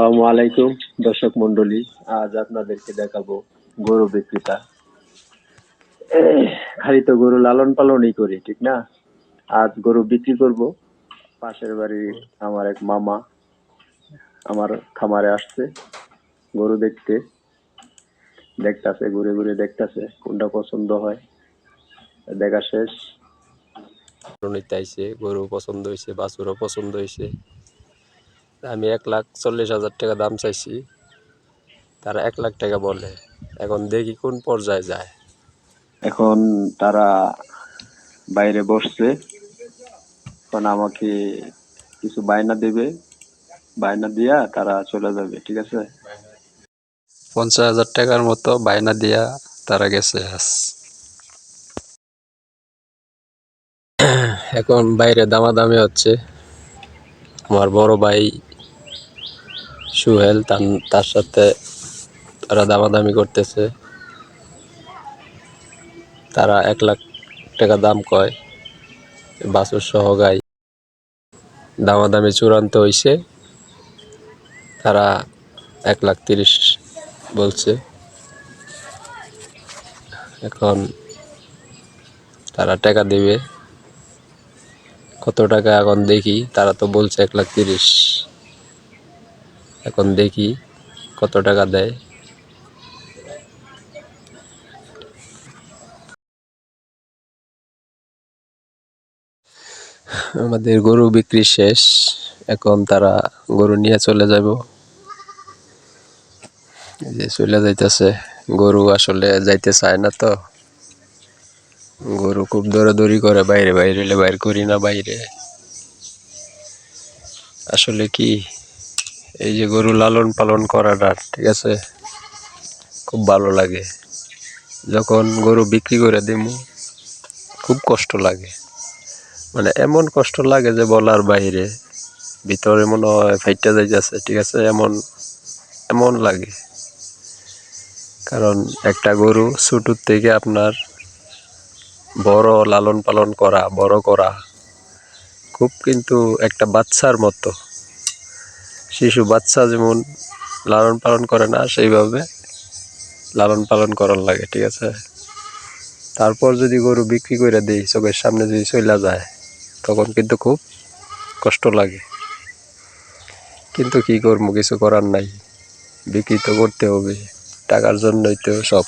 আসসালামু আলাইকুম, দর্শক মন্ডলী আজ আপনাদেরকে দেখাবো গরু বিক্রেতা। খালি তো গরু লালন পালনই করি, ঠিক না? আজ গরু বিক্রি করব। পাশের বাড়ি আমার এক মামা আমার খামারে আসছে গরু দেখতে। দেখতাছে, ঘুরে ঘুরে দেখতাছে কোনটা পছন্দ হয়। দেখা শেষ। গরু পছন্দ হয়েছে বাছুরও পছন্দ হয়েছে আমি এক লাখ চল্লিশ হাজার টাকা দাম চাইছি। তারা এক লাখ টাকা বলে। এখন দেখি কোন পর্যায়ে যায়। এখন তারা বাইরে বসছে। এখন আমাকে কিছু বায়না দেবে। বায়না দিয়া তারা চলে যাবে ঠিক আছে? পঞ্চাশ হাজার টাকার মতো বায়না দিয়া তারা গেছে। এখন বাইরে দামাদামি হচ্ছে। আমার বড় ভাই সুহেল তান- তার সাথে তারা দামাদামি করতেছে। তারা এক লাখ টাকা দাম কয়। বাছুর সহ গাই। দামাদামি চূড়ান্ত হইছে। তারা এক লাখ তিরিশ বলছে। এখন তারা টাকা দেবে। কত টাকা এখন দেখি, তারা তো বলছে এক লাখ তিরিশ। এখন দেখি কত টাকা দেয়। আমাদের গরু বিক্রি শেষ, এখন তারা গরু নিয়ে চলে যাব। যে চলে যাইতেছে, গরু আসলে যাইতে চায় না তো। গরু খুব দৌড়াদৌড়ি করে, বাইরে বাইরে বাইর করি না বাইরে। আসলে কি এই যে গরু লালন পালন করাটা ঠিক আছে? খুব ভালো লাগে। যখন গরু বিক্রি করে দিমু, খুব কষ্ট লাগে। মানে এমন কষ্ট লাগে যে বলার বাইরে। ভিতরে মনে হয় ফাইটটা যাইতেছে, ঠিক আছে? এমন এমন লাগে। কারণ একটা গরু ছোটোর থেকে আপনার বড় লালন পালন করা, বড় করা, খুব কিন্তু একটা বাচ্চার মতো। শিশু বাচ্চা যেমন লালন পালন করে না, সেইভাবে লালন পালন করার লাগে, ঠিক আছে? তারপর যদি গরু বিক্রি করে দিই, চোখের সামনে যদি চলে যায়, তখন কিন্তু খুব কষ্ট লাগে। কিন্তু কি করব, কিছু করার নাই। বিক্রি তো করতে হবে, টাকার জন্যই তো সব।